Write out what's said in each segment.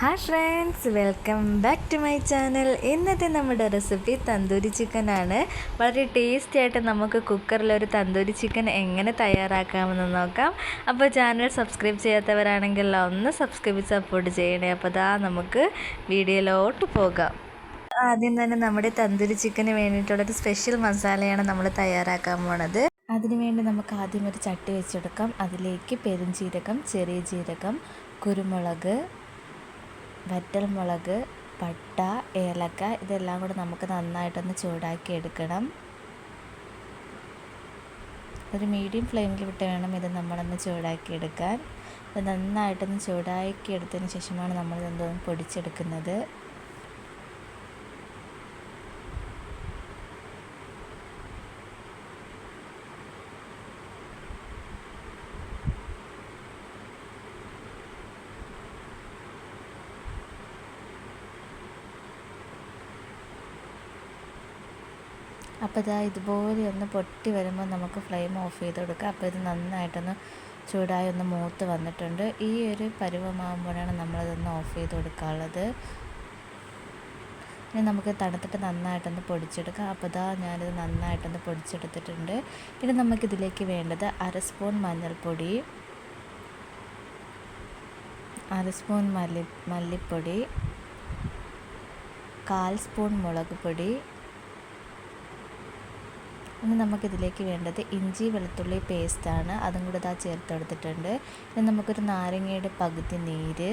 Hi friends welcome back to my channel ഇന്നത്തെ നമ്മുടെ recipe tandoori ചിക്കനാണ് വളരെ ടേസ്റ്റി ആയിട്ട് നമുക്ക് കുക്കറിൽ ഒരു തന്തൂരി ചിക്കൻ എങ്ങനെ തയ്യാറാക്കാമെന്ന് നോക്കാം. അപ്പോൾ ചാനൽ സബ്സ്ക്രൈബ് ചെയ്യാത്തവരാണെങ്കിൽ ഒന്ന് സബ്സ്ക്രൈബ് സപ്പോർട്ട് ചെയ്യണേ. അപ്പോൾ ദാ നമുക്ക് വീഡിയോയിലോട്ട് പോകാം. ആദ്യം തന്നെ നമ്മുടെ തന്തൂരി ചിക്കന് വേണ്ടിയിട്ടുള്ളൊരു സ്പെഷ്യൽ മസാലയാണ് നമ്മൾ തയ്യാറാക്കാൻ പോണത്. അതിനുവേണ്ടി നമുക്ക് ആദ്യം ഒരു ചട്ടി വെച്ചെടുക്കാം. അതിലേക്ക് പെരുംജീരകം ചെറിയ ജീരകം കുരുമുളക് വറ്റൽമുളക് പട്ട ഏലക്ക ഇതെല്ലാം കൂടെ നമുക്ക് നന്നായിട്ടൊന്ന് ചൂടാക്കി എടുക്കണം. ഒരു മീഡിയം ഫ്ലെയിമിൽ വിട്ട് വേണം ഇത് നമ്മളൊന്ന് ചൂടാക്കി എടുക്കാൻ. ഇത് നന്നായിട്ടൊന്ന് ചൂടാക്കി എടുത്തതിന് ശേഷമാണ് നമ്മൾ ഇതൊന്ന് പൊടിച്ചെടുക്കുന്നത്. അപ്പോൾ ഇതാ ഇതുപോലെ ഒന്ന് പൊട്ടി വരുമ്പോൾ നമുക്ക് ഫ്ലെയിം ഓഫ് ചെയ്ത് കൊടുക്കാം. അപ്പോൾ ഇത് നന്നായിട്ടൊന്ന് ചൂടായി ഒന്ന് മൂത്ത് വന്നിട്ടുണ്ട്. ഈ ഒരു പരുവമാകുമ്പോഴാണ് നമ്മളിതൊന്ന് ഓഫ് ചെയ്ത് കൊടുക്കാനുള്ളത്. ഇനി നമുക്ക് തണുത്തിട്ട് നന്നായിട്ടൊന്ന് പൊടിച്ചെടുക്കാം. അപ്പോൾ ഇതാ ഞാനിത് നന്നായിട്ടൊന്ന് പൊടിച്ചെടുത്തിട്ടുണ്ട്. ഇനി നമുക്കിതിലേക്ക് വേണ്ടത് അര സ്പൂൺ മഞ്ഞൾപ്പൊടി അര സ്പൂൺ മല്ലി മല്ലിപ്പൊടി കാൽ സ്പൂൺ മുളക് പൊടി ഇനി നമുക്കിതിലേക്ക് വേണ്ടത് ഇഞ്ചി വെളുത്തുള്ളി പേസ്റ്റാണ്. അതും കൂടെ ഇതാ ചേർത്തെടുത്തിട്ടുണ്ട്. ഇനി നമുക്കൊരു നാരങ്ങയുടെ പകുതി നീര്.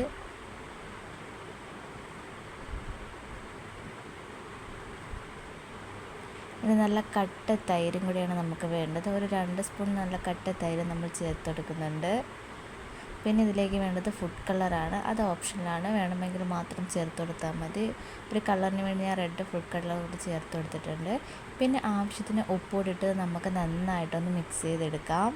ഇനി നല്ല കട്ട തൈരും കൂടിയാണ് നമുക്ക് വേണ്ടത്. ഒരു രണ്ട് സ്പൂൺ നല്ല കട്ട തൈര് നമ്മൾ ചേർത്ത് കൊടുക്കുന്നുണ്ട് പിന്നെ ഇതിലേക്ക് വേണ്ടത് ഫുഡ് കളറാണ് അത് ഓപ്ഷനിലാണ് വേണമെങ്കിൽ മാത്രം ചേർത്ത് കൊടുത്താൽ മതി. ഒരു കളറിന് വേണ്ടി ഞാൻ റെഡ് ഫുഡ് കളർ കൂടി ചേർത്ത് കൊടുത്തിട്ടുണ്ട്. പിന്നെ ആവശ്യത്തിന് ഉപ്പ് കൂടിയിട്ട് നമുക്ക് നന്നായിട്ടൊന്ന് മിക്സ് ചെയ്തെടുക്കാം.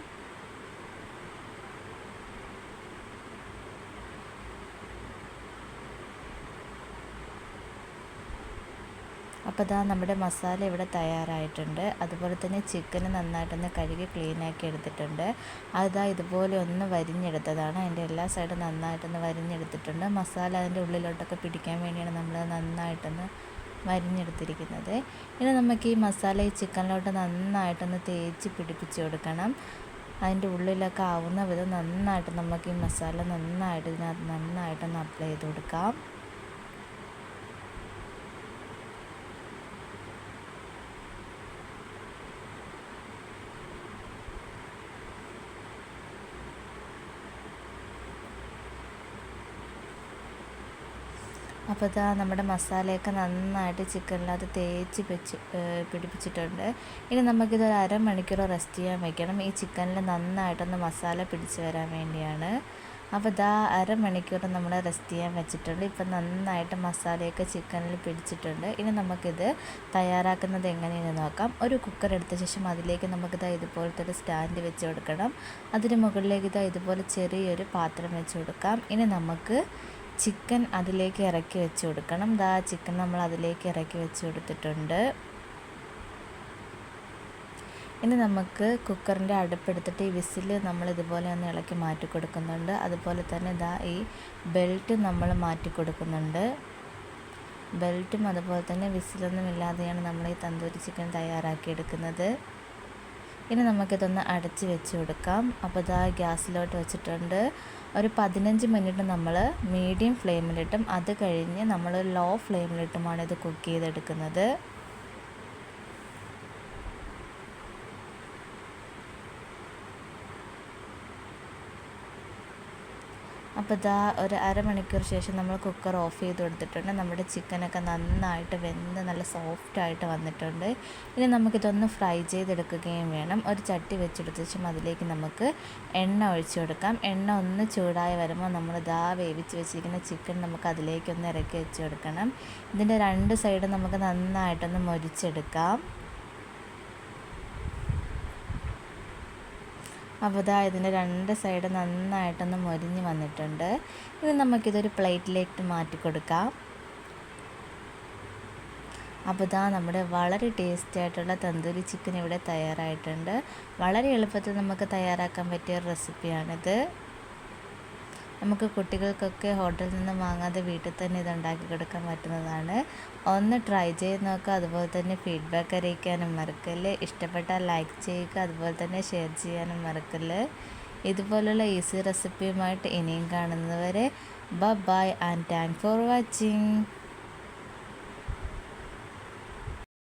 അപ്പോൾ ഇതാ നമ്മുടെ മസാല ഇവിടെ തയ്യാറായിട്ടുണ്ട്. അതുപോലെ തന്നെ ചിക്കന് നന്നായിട്ടൊന്ന് കഴുകി ക്ലീനാക്കി എടുത്തിട്ടുണ്ട്. അതാ ഇതുപോലെ ഒന്ന് വരിഞ്ഞെടുത്തതാണ്. അതിന്റെ എല്ലാ സൈഡും നന്നായിട്ടൊന്ന് വരിഞ്ഞെടുത്തിട്ടുണ്ട്. മസാല അതിന്റെ ഉള്ളിലോട്ടൊക്കെ പിടിക്കാൻ വേണ്ടിയാണ് നമ്മൾ നന്നായിട്ടൊന്ന് വരിഞ്ഞെടുത്തിരിക്കുന്നത്. ഇനി നമുക്ക് ഈ മസാല ഈ ചിക്കനിലോട്ട് നന്നായിട്ടൊന്ന് തേച്ച് പിടിപ്പിച്ച് കൊടുക്കണം. അതിന്റെ ഉള്ളിലൊക്കെ ആവുന്ന വിധം നന്നായിട്ട് നമുക്ക് ഈ മസാല നന്നായിട്ട് ഇതിനകത്ത് നന്നായിട്ടൊന്ന് അപ്ലൈ ചെയ്ത് കൊടുക്കാം. അപ്പോൾ ഇതാ നമ്മുടെ മസാലയൊക്കെ നന്നായിട്ട് ചിക്കനിൽ അത് തേച്ച് വെച്ച് പിടിപ്പിച്ചിട്ടുണ്ട്. ഇനി നമുക്കിത് ഒരു അരമണിക്കൂർ റെസ്റ്റ് ചെയ്യാൻ വെക്കണം. ഈ ചിക്കനിൽ നന്നായിട്ടൊന്ന് മസാല പിടിച്ച് വരാൻ വേണ്ടിയാണ്. അപ്പോൾ ഇതാ അരമണിക്കൂർ നമ്മൾ റെസ്റ്റ് ചെയ്യാൻ വെച്ചിട്ടുണ്ട്. ഇപ്പം നന്നായിട്ട് മസാലയൊക്കെ ചിക്കനിൽ പിടിച്ചിട്ടുണ്ട്. ഇനി നമുക്കിത് തയ്യാറാക്കുന്നത് എങ്ങനെയെന്ന് നോക്കാം. ഒരു കുക്കർ എടുത്ത ശേഷം അതിലേക്ക് നമുക്കിതാ ഇതുപോലത്തെ ഒരു സ്റ്റാൻഡ് വെച്ച് കൊടുക്കണം. അതിന് മുകളിലേക്ക് ഇതാ ഇതുപോലെ ചെറിയൊരു പാത്രം വെച്ച് കൊടുക്കാം. ഇനി നമുക്ക് ചിക്കൻ അതിലേക്ക് ഇറക്കി വെച്ച് കൊടുക്കണം. ദാ ചിക്കൻ നമ്മൾ അതിലേക്ക് ഇറക്കി വെച്ച് കൊടുത്തിട്ടുണ്ട്. ഇനി നമുക്ക് കുക്കറിന്റെ അടുപ്പെടുത്തിട്ട് ഈ വിസിൽ നമ്മൾ ഇതുപോലെ ഒന്ന് ഇളക്കി മാറ്റി കൊടുക്കുന്നുണ്ട്. അതുപോലെ തന്നെ ദാ ഈ ബെൽറ്റ് നമ്മൾ മാറ്റി കൊടുക്കുന്നുണ്ട്. ബെൽറ്റും അതുപോലെ തന്നെ വിസിലൊന്നും ഇല്ലാതെയാണ് നമ്മൾ ഈ തന്തൂരി ചിക്കൻ തയ്യാറാക്കിയെടുക്കുന്നത് ഇനി നമുക്കിതൊന്ന് അടച്ച് വെച്ച് കൊടുക്കാം. അപ്പോൾ ഇതാ ഗ്യാസിലോട്ട് വെച്ചിട്ടുണ്ട്. ഒരു പതിനഞ്ച് മിനിറ്റ് നമ്മൾ മീഡിയം ഫ്ലെയിമിലിട്ടും അത് കഴിഞ്ഞ് നമ്മൾ ലോ ഫ്ലെയിമിലിട്ടുമാണ് ഇത് കുക്ക് ചെയ്തെടുക്കുന്നത്. അപ്പോൾ ഇതാ ഒരു അരമണിക്കൂർ ശേഷം നമ്മൾ കുക്കർ ഓഫ് ചെയ്ത് കൊടുത്തിട്ടുണ്ട്. നമ്മുടെ ചിക്കനൊക്കെ നന്നായിട്ട് വെന്ത് നല്ല സോഫ്റ്റായിട്ട് വന്നിട്ടുണ്ട്. ഇനി നമുക്കിതൊന്ന് ഫ്രൈ ചെയ്തെടുക്കുകയും വേണം. ഒരു ചട്ടി വെച്ചെടുത്ത ശേഷം അതിലേക്ക് നമുക്ക് എണ്ണ ഒഴിച്ചു കൊടുക്കാം. എണ്ണ ഒന്ന് ചൂടായി വരുമ്പോൾ നമ്മൾ ഇതാ വേവിച്ച് വെച്ചിരിക്കുന്ന ചിക്കൻ നമുക്ക് അതിലേക്കൊന്ന് ഇറക്കി വെച്ച് കൊടുക്കണം. ഇതിന്റെ രണ്ട് സൈഡും നമുക്ക് നന്നായിട്ടൊന്ന് മൊരിച്ചെടുക്കാം. അപ്പോൾ ഇതാ ഇതിന്റെ രണ്ട് സൈഡ് നന്നായിട്ടൊന്ന് മൊരിഞ്ഞ് വന്നിട്ടുണ്ട്. ഇനി നമുക്കിതൊരു പ്ലേറ്റിലേക്ക് മാറ്റി കൊടുക്കാം. അപ്പോൾ ഇതാ നമ്മുടെ വളരെ ടേസ്റ്റി ആയിട്ടുള്ള തന്തൂരി ചിക്കൻ ഇവിടെ തയ്യാറായിട്ടുണ്ട്. വളരെ എളുപ്പത്തിൽ നമുക്ക് തയ്യാറാക്കാൻ പറ്റിയ റെസിപ്പിയാണിത്. നമുക്ക് കുട്ടികൾക്കൊക്കെ ഹോട്ടലിൽ നിന്ന് വാങ്ങാതെ വീട്ടിൽ തന്നെ ഇത് ഉണ്ടാക്കി കൊടുക്കാൻ പറ്റുന്നതാണ്. ഒന്ന് ട്രൈ ചെയ്ത് നോക്കുക. അതുപോലെ തന്നെ ഫീഡ്ബാക്ക് അറിയിക്കാനും മറക്കല്ല്. ഇഷ്ടപ്പെട്ടാൽ ലൈക്ക് ചെയ്യുക. അതുപോലെ തന്നെ ഷെയർ ചെയ്യാനും മറക്കല്ല്. ഇതുപോലുള്ള ഈസി റെസിപ്പിയുമായിട്ട് ഇനിയും കാണുന്നവരെ ബ bye and thank for watching